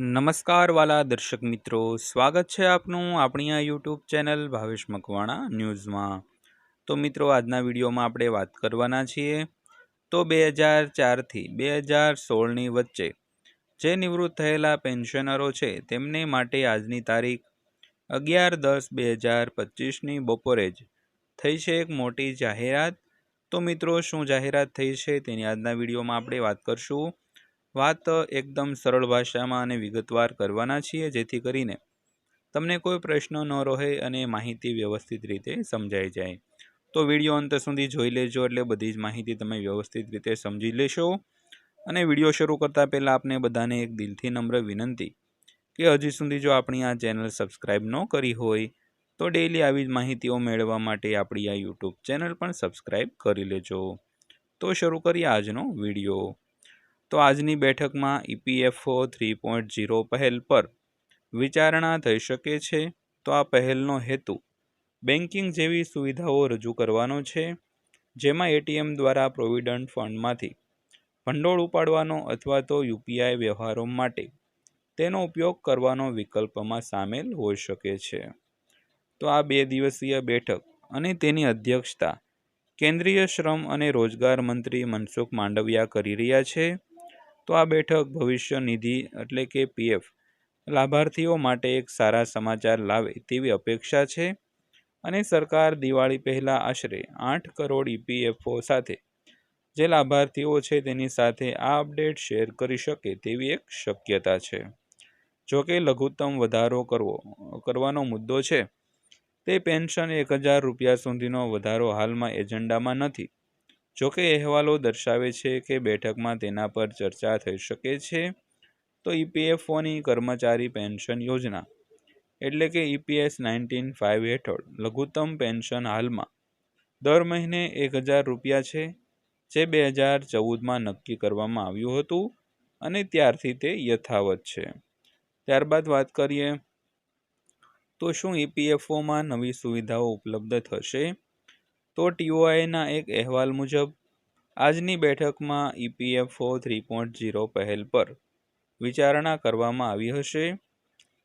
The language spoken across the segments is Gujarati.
નમસ્કાર વાલા દર્શક મિત્રો. સ્વાગત છે આપનું આપણી આ યુટ્યુબ ચેનલ ભાવેશ મકવાણા ન્યૂઝમાં. તો મિત્રો, આજના વિડીયોમાં આપણે વાત કરવાના છીએ તો બે હજાર ચારથી બે હજાર સોળની વચ્ચે જે નિવૃત્ત થયેલા પેન્શનરો છે, તેમને માટે આજની તારીખ અગિયાર દસ બે હજાર પચીસની બપોરે જ થઈ છે એક મોટી જાહેરાત. તો મિત્રો, શું જાહેરાત થઈ છે તેની આજના વિડીયોમાં આપણે વાત કરશું. વાત એકદમ સરળ ભાષામાં અને વિગતવાર કરવાના છીએ, જેથી કરીને તમને કોઈ પ્રશ્ન ન રહે અને માહિતી વ્યવસ્થિત રીતે સમજાઈ જાય. તો વીડિયો અંત સુધી જોઈ લેજો, એટલે બધી જ માહિતી તમે વ્યવસ્થિત રીતે સમજી લેશો. અને વીડિયો શરૂ કરતાં પહેલાં આપને બધાને એક દિલથી નમ્ર વિનંતી કે હજી સુધી જો આપણી આ ચેનલ સબસ્ક્રાઈબ ન કરી હોય, તો ડેઈલી આવી જ માહિતીઓ મેળવવા માટે આપણી આ યુટ્યુબ ચેનલ પણ સબસ્ક્રાઈબ કરી લેજો. તો શરૂ કરીએ આજનો વીડિયો. તો આજની બેઠકમાં ઈપીએફઓ થ્રી પોઈન્ટ ઝીરો પહેલ પર વિચારણા થઈ શકે છે તો આ પહેલનો હેતુ બેન્કિંગ જેવી સુવિધાઓ રજૂ કરવાનો છે, જેમાં એટીએમ દ્વારા પ્રોવિડન્ટ ફંડમાંથી ભંડોળ ઉપાડવાનો અથવા તો યુપીઆઈ વ્યવહારો માટે તેનો ઉપયોગ કરવાનો વિકલ્પમાં સામેલ હોઈ શકે છે. તો આ બે દિવસીય બેઠક અને તેની અધ્યક્ષતા કેન્દ્રીય શ્રમ અને રોજગાર મંત્રી મનસુખ માંડવિયા કરી રહ્યા છે. તો આ બેઠક ભવિષ્ય નિધિ એટલે કે પીએફ. લાભાર્થીઓ માટે એક સારા સમાચાર લાવે તેવી અપેક્ષા છે અને સરકાર દિવાળી પહેલાં આશરે આઠ કરોડ ઈપીએફઓ સાથે જે લાભાર્થીઓ છે તેની સાથે આ અપડેટ શેર કરી શકે તેવી એક શક્યતા છે. જો કે લઘુત્તમ વધારો કરવો, કરવાનો મુદ્દો છે. તે પેન્શન એક હજાર રૂપિયા સુધીનો વધારો હાલમાં એજન્ડામાં નથી. જોકે અહેવાલો દર્શાવે છે કે બેઠકમાં તેના પર ચર્ચા થઈ શકે છે, તો ઈપીએફઓની કર્મચારી પેન્શન યોજના, એટલે કે ઈપીએસ નાઇન્ટીન ફાઇવ હેઠળ લઘુત્તમ પેન્શન હાલમાં દર મહિને એક હજાર રૂપિયા છે, જે બે હજાર ચૌદમાં નક્કી કરવામાં આવ્યું હતું અને ત્યારથી તે યથાવત છે. ત્યારબાદ વાત કરીએ તો શું ઈપીએફઓમાં નવી સુવિધાઓ ઉપલબ્ધ થશે? તો ટીઓઆઈના એક અહેવાલ મુજબ આજની બેઠકમાં ઈપીએફઓ થ્રી પોઈન્ટ ઝીરો પહેલ પર વિચારણા કરવામાં આવી હશે.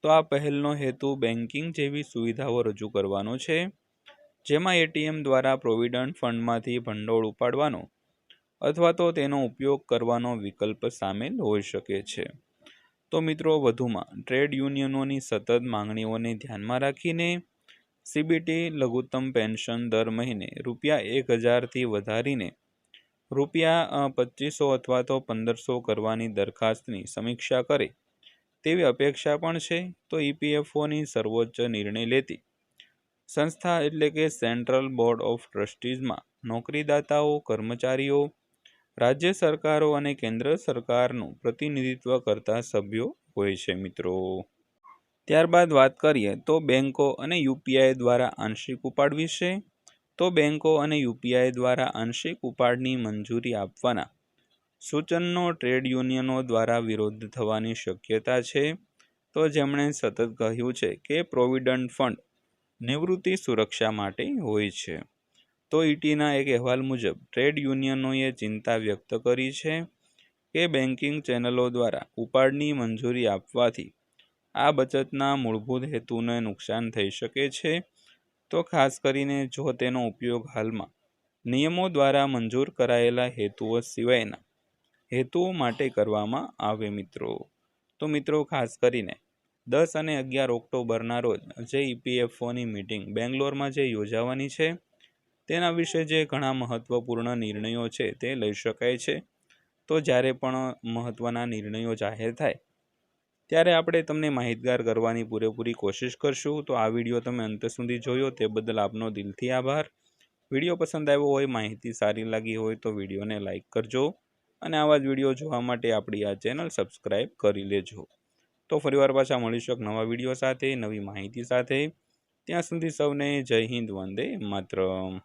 તો આ પહેલનો હેતુ બેન્કિંગ જેવી સુવિધાઓ રજૂ કરવાનો છે, જેમાં એટીએમ દ્વારા પ્રોવિડન્ટ ફંડમાંથી ભંડોળ ઉપાડવાનો અથવા તો તેનો ઉપયોગ કરવાનો વિકલ્પ સામેલ હોઈ શકે છે. તો મિત્રો, વધુમાં, ટ્રેડ યુનિયનોની સતત માંગણીઓને ધ્યાનમાં રાખીને સીબીટી લઘુત્તમ પેન્શન દર મહિને રૂપિયા એક હજારથી વધારીને રૂપિયા પચીસો અથવા તો પંદરસો કરવાની દરખાસ્તની સમીક્ષા કરે. તેવી અપેક્ષા પણ છે તો ઈપીએફઓની સર્વોચ્ચ નિર્ણય લેતી. સંસ્થા એટલે કે સેન્ટ્રલ બોર્ડ ઓફ ટ્રસ્ટીઝમાં નોકરીદાતાઓ, કર્મચારીઓ, રાજ્ય સરકારો અને કેન્દ્ર સરકારનું પ્રતિનિધિત્વ કરતા સભ્યો હોય છે મિત્રો. ત્યારબાદ વાત કરીએ તો બેન્કો અને યુપીઆઈ દ્વારા આંશિક ઉપાડ વિશે. તો બેન્કો અને યુપીઆઈ દ્વારા આંશિક ઉપાડની મંજૂરી આપવાના સૂચનનો ટ્રેડ યુનિયનો દ્વારા વિરોધ થવાની શક્યતા છે. તો જેમણે સતત કહ્યું છે કે પ્રોવિડન્ટ ફંડ નિવૃત્તિ સુરક્ષા માટે હોય છે. તો ઈટીના એક અહેવાલ મુજબ, ટ્રેડ યુનિયનોએ ચિંતા વ્યક્ત કરી છે કે બેન્કિંગ ચેનલો દ્વારા ઉપાડની મંજૂરી આપવાથી આ બચતના મૂળભૂત હેતુને નુકસાન થઈ શકે છે. તો ખાસ કરીને જો તેનો ઉપયોગ હાલમાં નિયમો દ્વારા મંજૂર કરાયેલા હેતુઓ સિવાયના હેતુઓ માટે કરવામાં આવે મિત્રો. તો મિત્રો ખાસ કરીને દસ અને અગિયાર ઓક્ટોબરના રોજ જે ઈપીએફઓની મિટિંગ બેંગ્લોરમાં જે યોજાવાની છે, તેના વિશે જે ઘણા મહત્ત્વપૂર્ણ નિર્ણયો છે તે લઈ શકાય છે. તો જ્યારે પણ મહત્ત્વના નિર્ણયો જાહેર થાય ત્યારે આપણે તમને માહિતગાર કરવાની પૂરેપૂરી કોશિશ કરશું. તો આ વીડિયો તમે અંત સુધી જોયો તે બદલ આપનો દિલથી આભાર. વીડિયો પસંદ આવ્યો હોય, માહિતી સારી લાગી હોય તો વિડીયોને લાઇક કરજો અને આવા જ વીડિયો જોવા માટે આપણી આ ચેનલ સબસ્ક્રાઈબ કરી લેજો. તો ફરીવાર પાછા મળીશું એક નવા વીડિયો સાથે, નવી માહિતી સાથે. ત્યાં સુધી સૌને જય હિન્દ, વંદે માતરમ.